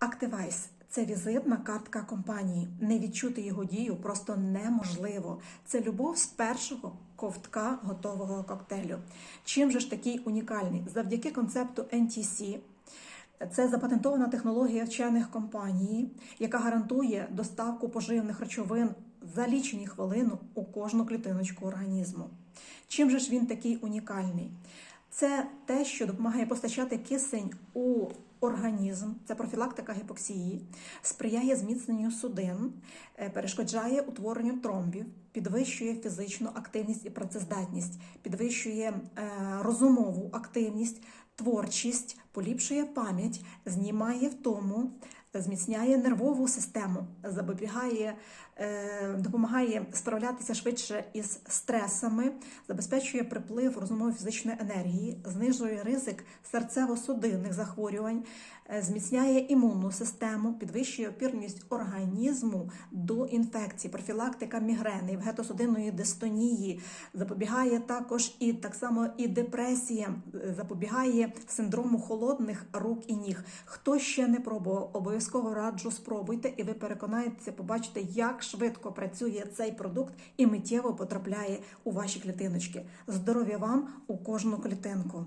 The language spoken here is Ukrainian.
Активайс це візитна картка компанії. Не відчути його дію просто неможливо. Це любов з першого ковтка готового коктейлю. Чим же ж такий унікальний? Завдяки концепту NTC це запатентована технологія вчених компаній, яка гарантує доставку поживних речовин за лічені хвилини у кожну клітиночку організму. Чим же ж він такий унікальний? Це те, що допомагає постачати кисень у організм, це профілактика гіпоксії, сприяє зміцненню судин, е, перешкоджає утворенню тромбів, підвищує фізичну активність і працездатність, підвищує е, розумову активність, творчість, поліпшує пам'ять, знімає втому, зміцняє нервову систему, запобігає, е, допомагає справлятися швидше із стресами, забезпечує приплив розумової фізичної енергії, знижує ризик серцево-судинних захворювань, е, зміцняє імунну систему, підвищує опірність організму до інфекцій, профілактика мігрени, вегетосудинної дистонії, запобігає також і так само і депресіям, е, запобігає синдрому холодних рук і ніг. Хто ще не пробував, обов'язково раджу спробуйте, і ви переконаєтеся, побачите, як швидко працює цей продукт і миттєво потрапляє у ваші клітиночки. Здоров'я вам у кожну клітинку.